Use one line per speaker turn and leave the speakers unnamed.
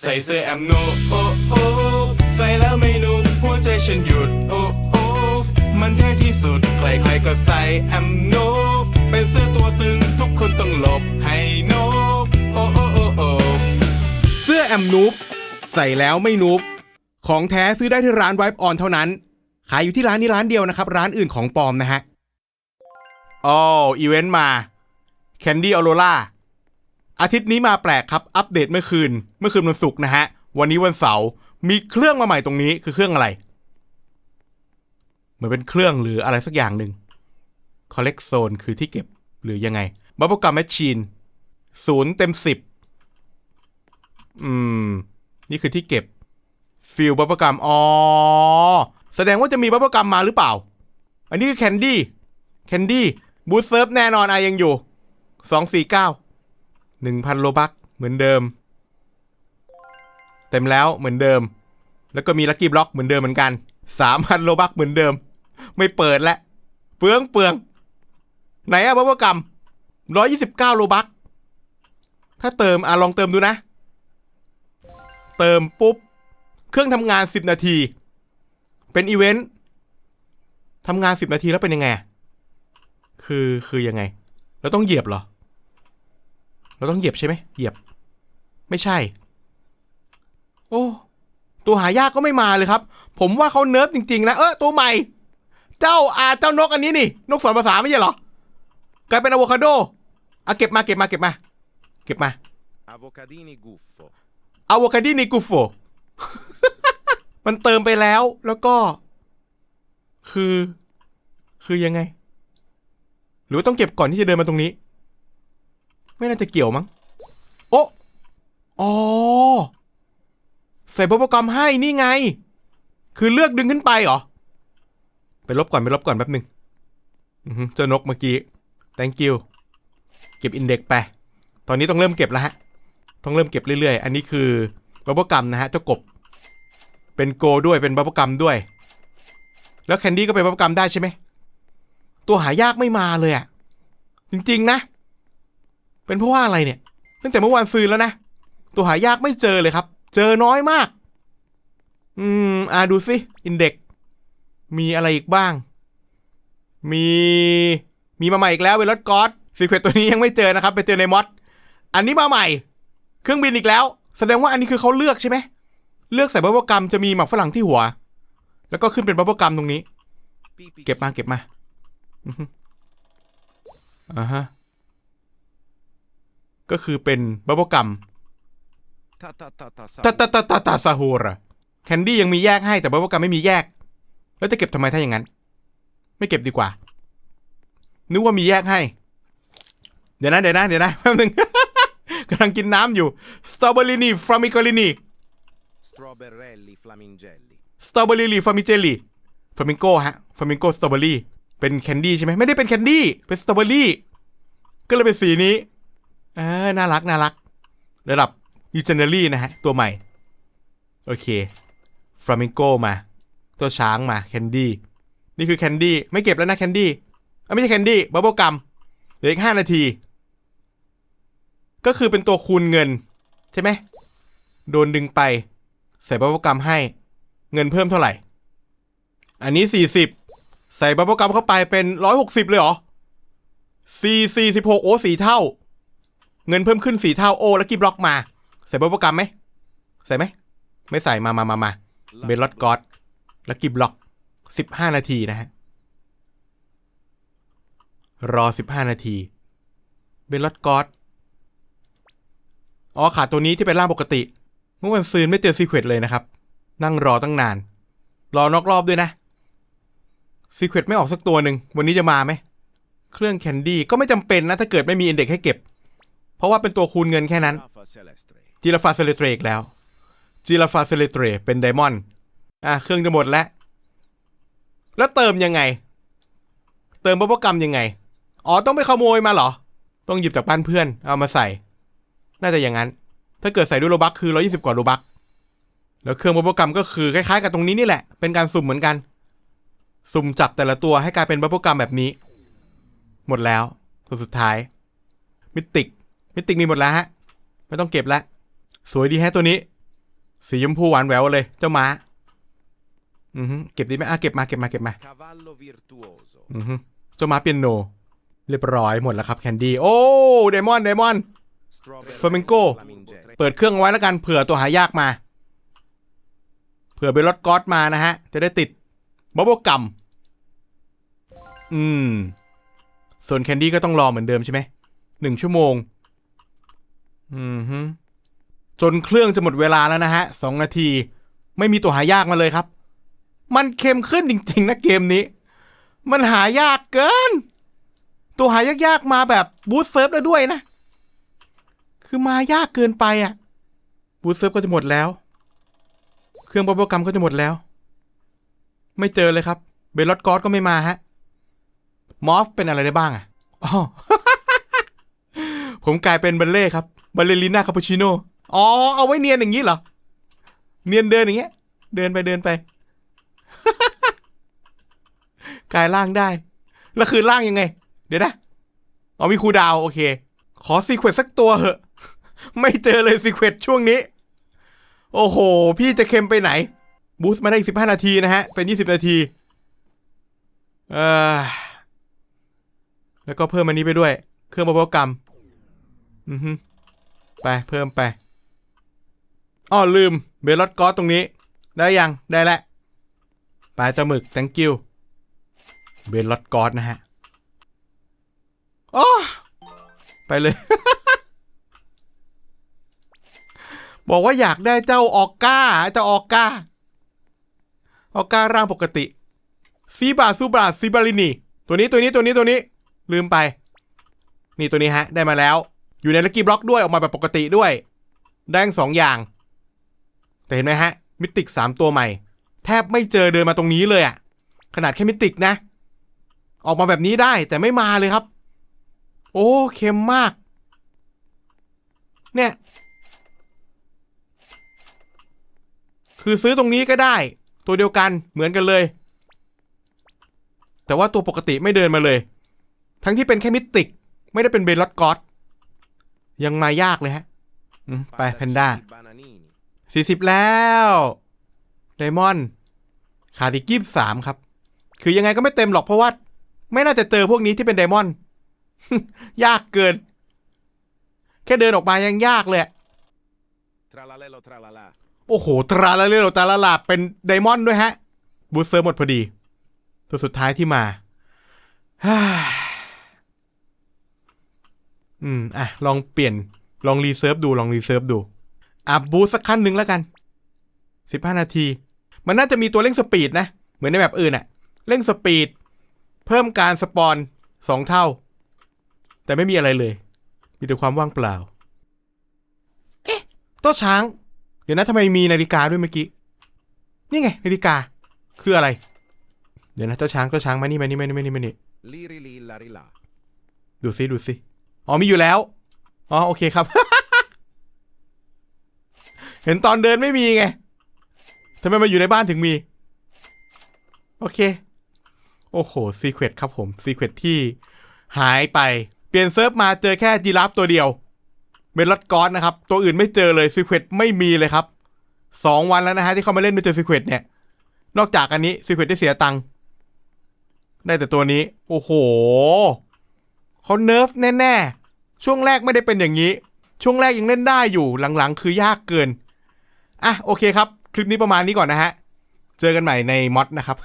ใส่เสื้อแอมโนโอ้โอใส่แล้วไม่นุ่มหัวใจฉันหยุดโอ้โอมันเท่ที่สุดใครๆก็ใส่แอมโนเป็นเสื้อตัวตึงทุกคนต้องหลบให้โนโอโอ้โอโอ
เสื้อแอมนูบใส่แล้วไม่นูบของแท้ซื้อได้ที่ร้านไวป์ออนเท่านั้น ขายอยู่ที่ร้านนี้ร้านเดียวนะครับ ร้านอื่นของปลอมนะฮะอ๋ออีเวนต์มา Candy a u r o r a อาทิตย์นี้มาแปลกครับ อัปเดตเมื่อคืน เมื่อคืนวันศุกร์นะฮะ วันนี้วันเสาร์ มีเครื่องมาใหม่ตรงนี้คือเครื่องอะไร เหมือนเป็นเครื่องหรืออะไรสักอย่างหนึ่ง Collect Zone คือที่เก็บหรือยังไง Bubble Gum Machine ศูนย์เต็มสิบ อืม นี่คือที่เก็บ ฟิลบับเบิลกัมอ๋อ แสดงว่าจะมีบับเบิลกัมมาหรือเปล่า อันนี้คือแคนดี้ แคนดี้ บูทเซิร์ฟแน่นอนอะยังอยู่สองสี่เก้า หนึ่งพันโลบักเหมือนเดิม เต็มแล้วเหมือนเดิม แล้วก็มีลักกี้บล็อกเหมือนเดิมเหมือนกันสามพันโลบักเหมือนเดิม ไม่เปิดแล้วเปลืองเปลือง ไหนอะบับเบิลกัมร้อยยี่สิบเก้าโลบักถ้าเติมอะลองเติมดูนะ เติมปุ๊บ เครื่องทำงาน 10 นาที เป็นอีเวนต์ทำงาน 10 นาทีแล้วเป็นยังไง คือคือยังไง เราต้องเหยียบเหรอ เราต้องเหยียบใช่ไหมเหยียบ ไม่ใช่ โอ้ตัวหายากก็ไม่มาเลยครับ ผมว่าเขาเนิร์ฟจริง ๆ นะ เออตัวใหม่ เจ้าอาเจ้านกอันนี้นี่ นกสอนภาษาไม่ใช่เหรอกลายเป็นอะโวคาโดอะเก็บมาเก็บมาเก็บมา เก็บมา
Avocadini guffo.
อะโวคาดีนิกูโฟมันเติมไปแล้วแล้วก็ คือ คือยังไง หรือว่าต้องเก็บก่อนที่จะเดินมาตรงนี้ ไม่น่าจะเกี่ยวมั้ง โอ้อ๋อใส่บับเบิลกัมให้นี่ไง คือเลือกดึงขึ้นไปเหรอ ไปลบก่อนไปลบก่อนแป๊บหนึ่งเจ้านกเมื่อกี้ thank you เก็บอินเด็กไป ตอนนี้ต้องเริ่มเก็บแล้วฮะ ต้องเริ่มเก็บเรื่อยๆ อันนี้คือบับเบิลกัมนะฮะเจ้ากบ เป็นโกด้วยเป็นบับเบิลกัมด้วย แล้วแคนดี้ก็เป็นบับเบิลกัมได้ใช่ไหม ตัวหายากไม่มาเลยอะจริงๆนะ เป็นเพราะว่าอะไรเนี่ย ตั้งแต่เมื่อวานซื้อแล้วนะ ตัวหายากไม่เจอเลยครับ เจอน้อยมาก อืม อ่าดูสิอินเด็กมีอะไรอีกบ้าง มี มีมาใหม่อีกแล้วเวลอดกอดซีเควตตัวนี้ยังไม่เจอนะครับ ไปเจอในมอดอันนี้มาใหม่ เครื่องบินอีกแล้ว แสดงว่าอันนี้คือเขาเลือกใช่ไหม เลือกใส่บับเบิลกัมจะมีหมักฝรั่งที่หัว แล้วก็ขึ้นเป็นบับเบิลกัมตรงนี้ เก็บมาเก็บมาอ่าฮะ ก็คือเป็นบับเบิลกัม
ta ta ta ta sa.
ตาตาตาตาตาซาฮูระแคนดี้ยังมีแยกให้แต่บับเบิลกัมไม่มีแยก แล้วจะเก็บทำไมถ้าอย่างนั้น ไม่เก็บดีกว่า นึกว่ามีแยกให้ เดี๋ยวนะเดี๋ยวนะเดี๋ยวนะแป๊บนึงกำลังกินน้ำอยู่สตรอเบอรี่นี่ฟรามิโกลินี
Strawberrelli flamingelli.
สตรอเบอรี่ลีฟามิเจลีฟามิงโกฮะฟามิงโกสตรอเบอรี่เป็นแคนดี้ใช่ไหมไม่ได้เป็นแคนดี้เป็นสตรอเบอรี่ก็เลยเป็นสีนี้ เออน่ารักน่ารัก ระดับยูเจเนอรี่นะฮะ ตัวใหม่ โอเคฟลามิงโกมา ตัวช้างมาแคนดี้นี่คือแคนดี้ไม่เก็บแล้วนะแคนดี้ไม่ใช่แคนดี้บับเบิลกัมเหลืออีกห้านาที ก็คือเป็นตัวคูณเงิน ใช่ไหมโดนดึงไป ใส่บับเบิลกัมให้ เงินเพิ่มเท่าไหร่ อันนี้สี่สิบใส่บับเบิลกัมเข้าไปเป็นร้อยหกสิบเลยเหรอสี่สี่สิบหกโอ้สี่เท่า เงินเพิ่มขึ้นสี่เท่าโอ้แล้วกีบล็อกมา ใส่บับเบิลกัมไหมใส่ไหมไม่ใส่มามามามาเบลลอดกอดแล้วกีบล็อกสิบห้านาทีนะฮะรอสิบห้านาทีเบลลอดกอดอ๋อขาดตัวนี้ที่เป็นร่างปกติ เมื่อวันซืนไม่เจอซีเควตเลยนะครับ นั่งรอตั้งนาน รอนอกรอบด้วยนะซีเควตไม่ออกสักตัวหนึ่งวันนี้จะมาไหม เครื่องแคนดี้ก็ไม่จำเป็นนะ ถ้าเกิดไม่มีอินเด็กให้เก็บ เพราะว่าเป็นตัวคูณเงินแค่นั้นจิราฟาเซเลเตรอีกแล้วจิราฟาเซเลเตรเป็นไดมอนด์อะเครื่องจะหมดแล้ว แล้วเติมยังไง เติมบับเบิ้ลกัมยังไง อ๋อต้องไปขโมยมาเหรอ ต้องหยิบจากบ้านเพื่อนเอามาใส่ น่าจะอย่างนั้น ถ้าเกิดใส่ด้วยโลบักคือ 120 กว่าโลบักแล้วเครื่องบับเบิ้ลกัมก็คือคล้ายๆกับตรงนี้นี่แหละ เป็นการสุ่มเหมือนกัน สุ่มจับแต่ละตัวให้กลายเป็นบับเบิ้ลกัมแบบนี้ หมดแล้วตัวสุดท้ายมิติก มิติกมีหมดแล้วฮะ ไม่ต้องเก็บแล้วสวยดีแฮะตัวนี้ สีชมพูหวานแหววเลย เจ้าม้า อือฮึเก็บดีไหมอะเก็บมาเก็บมาเก็บมา
Cavallo virtuoso.
อือฮึเจ้าม้าเปียโน เรียบร้อยหมดแล้วครับแคนดี้ โอ้เดมอนเดมอน
Strawberry
Flamenco.
flamingelli.
เปิดเครื่องเอาไว้แล้วกัน เผื่อตัวหายากมา เผื่อเป็นรถก๊อตมานะฮะ จะได้ติดบับเบิลกัมอืม ส่วนแคนดี้ก็ต้องรอเหมือนเดิมใช่ไหมหนึ่งชั่วโมง อืมฮึจนเครื่องจะหมดเวลาแล้วนะฮะสองนาที ไม่มีตัวหายากมาเลยครับ มันเค็มขึ้นจริงๆนะเกมนี้ มันหายากเกิน ตัวหายากๆมาแบบบูสเซิร์ฟแล้วด้วยนะ คือมายากเกินไปอะ บูสเซิร์ฟก็จะหมดแล้ว เครื่องบับเบิลกัมก็จะหมดแล้ว ไม่เจอเลยครับ เบลลอดกอสก็ไม่มาฮะ มอฟเป็นอะไรได้บ้างอะอ๋อผมกลายเป็นเบลเล่ครับ บัลเลริน่าคาปูชิโน่อ๋อเอาไว้เนียนอย่างนี้เหรอ เนียนเดินอย่างเงี้ย เดินไปเดินไปกลายร่างได้ แล้วคือร่างยังไง เดี๋ยวนะเอ๋อมีครูดาวโอเค ขอซีเควตสักตัวเหอะ ไม่เจอเลยซีเควตช่วงนี้ โอ้โห พี่จะเค็มไปไหน บูสต์มาได้อีกสิบห้านาทีนะฮะ เป็นยี่สิบนาทีเออแล้วก็เพิ่มอันนี้ไปด้วย เครื่องบับเบิลกัมอือฮึ ไปเพิ่มไปอ้อลืมเบลลอดกอสตรงนี้ ได้ยังได้แล้วไปตะหมึก thank you เบลลอดกอสนะฮะโอ้ไปเลย บอกว่าอยากได้เจ้าออกก้าเจ้าออกก้าออกก้าร่างปกติซีบาซูบาซิบาลินีตัวนี้ตัวนี้ตัวนี้ตัวนี้ ลืมไป นี่ตัวนี้ฮะ ได้มาแล้ว อยู่ในลักกี้บล็อกด้วยออกมาแบบปกติด้วย ได้ทั้งสองอย่าง แต่เห็นไหมฮะ มิติกสามตัวใหม่ แทบไม่เจอเดินมาตรงนี้เลยอะขนาดแค่มิติกนะ ออกมาแบบนี้ได้แต่ไม่มาเลยครับ โอ้เค็มมาก เนี่ย คือซื้อตรงนี้ก็ได้ ตัวเดียวกันเหมือนกันเลย แต่ว่าตัวปกติไม่เดินมาเลย ทั้งที่เป็นแค่มิติก ไม่ได้เป็นเบลลอดกอส ยังมายากเลยฮะอืมไปแพนด้า
Padaccini bananini.
สี่สิบแล้วไดมอนด์ขาดอีกยี่สามครับ คือยังไงก็ไม่เต็มหรอกเพราะว่า ไม่น่าจะเจอพวกนี้ที่เป็นไดมอนด์ยากเกิน แค่เดินออกมายังยากเลยอะ
Tralalelo tralala.
โอ้โห ตราละเรโอตาละลาเป็นไดมอนด์ด้วยฮะ บูสเซอร์หมดพอดี ตัวสุดท้ายที่มาฮ่า อืม อะ ลองเปลี่ยน ลองรีเซิร์ฟดู ลองรีเซิร์ฟดูอะบูสสักขั้นหนึ่งแล้วกันสิบห้านาที มันน่าจะมีตัวเร่งสปีดนะ เหมือนในแบบอื่นอะเร่งสปีด เพิ่มการสปอนสองเท่า แต่ไม่มีอะไรเลย มีแต่ความว่างเปล่า เอ๊ะโต๊ะช้าง เดี๋ยวนะทำไมมีนาฬิกาด้วยเมื่อกี้ นี่ไง นาฬิกา คืออะไร เดี๋ยวนะเจ้าช้างเจ้าช้างมานี่มานี่มานี่มานี่มานี่
Liri li lari la.
ดูซิดูซิ อ๋อมีอยู่แล้ว อ๋อโอเคครับ เห็นตอนเดินไม่มีไงทำไมมาอยู่ในบ้านถึงมี โอเค โอ้โหซีเควตครับผมซีเควตที่หายไป เปลี่ยนเซิร์ฟมาเจอแค่จีราฟตัวเดียวเมลอดกอสนะครับ ตัวอื่นไม่เจอเลยซีเควตไม่มีเลยครับสองวันแล้วนะฮะที่เขามาเล่นไม่เจอซีเควตเนี่ย นอกจากอันนี้ซีเควตได้เสียตังค์ได้แต่ตัวนี้ โอ้โห เขาเนิร์ฟแน่ๆ ช่วงแรกไม่ได้เป็นอย่างนี้ ช่วงแรกยังเล่นได้อยู่หลังๆ คือยากเกิน อะโอเคครับ คลิปนี้ประมาณนี้ก่อนนะฮะ เจอกันใหม่ในมอดนะครับ